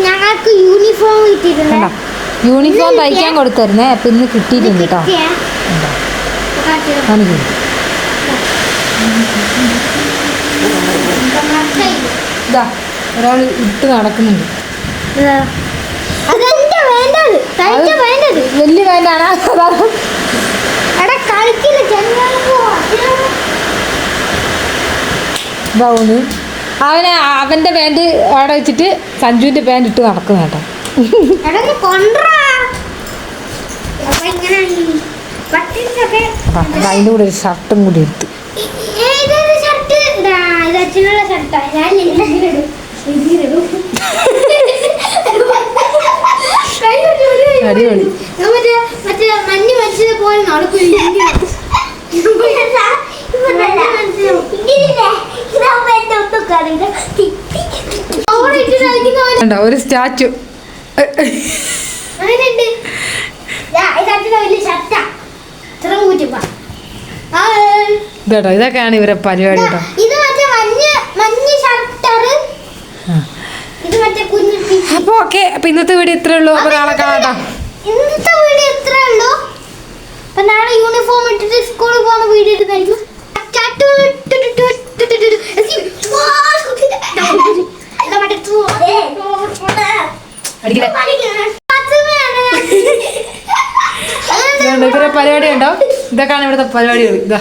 ഞങ്ങൾക്ക് യൂണിഫോം കിട്ടിയിട്ടുണ്ട് യൂണിഫോം തയ്ക്കാൻ കൊടുത്തായിരുന്നേ അപ്പം ഇന്ന് കിട്ടിയിട്ടുണ്ട് കേട്ടോ ഇതാ ഒരാൾ ഇട്ട് നടക്കുന്നുണ്ട്. വലിയ വേണ്ടാണ് ഇതാവുന്നു അവന് അവന്റെ പാന്റ് അവിടെ വെച്ചിട്ട് സഞ്ജുവിന്റെ പാന്റ് ഇട്ട് നടക്കുന്ന കേട്ടോ. അതിന്റെ കൂടെ ഒരു ഷർട്ടും കൂടി എടുത്ത്. അടിപൊളി. മറ്റേ മറ്റേ മഞ്ഞ് മരിച്ചത് പോലെ നടക്കും ഇങ്ങനെ. അവിടെ ഇട്ട് കളിക്കുന്ന പോലെ കണ്ടോ ഒരു സ്റ്റാച്ചു. ഇത് ഇതൊക്കെയാണ് ഇവരെ പരിപാടി കേട്ടോ. ഇത് മറ്റേ മഞ്ഞ മഞ്ഞ ഷർട്ടറ് ഇത് മറ്റേ കുഞ്ഞു പി- അപ്പോൾ ഓക്കെ അപ്പൊ ഇന്നത്തെ വീഡിയോ ഇത്രേ ഉള്ളൂ. അപ്പൊ നാളെ കാണാം ഇന്നത്തെ വീഡിയോ ഇത്രേ ഉള്ളൂ. അടിക്കണേ പരിപാടി ഉണ്ടോ? ഇതൊക്കെയാണ് ഇവിടുത്തെ പരിപാടി. ഇതാ.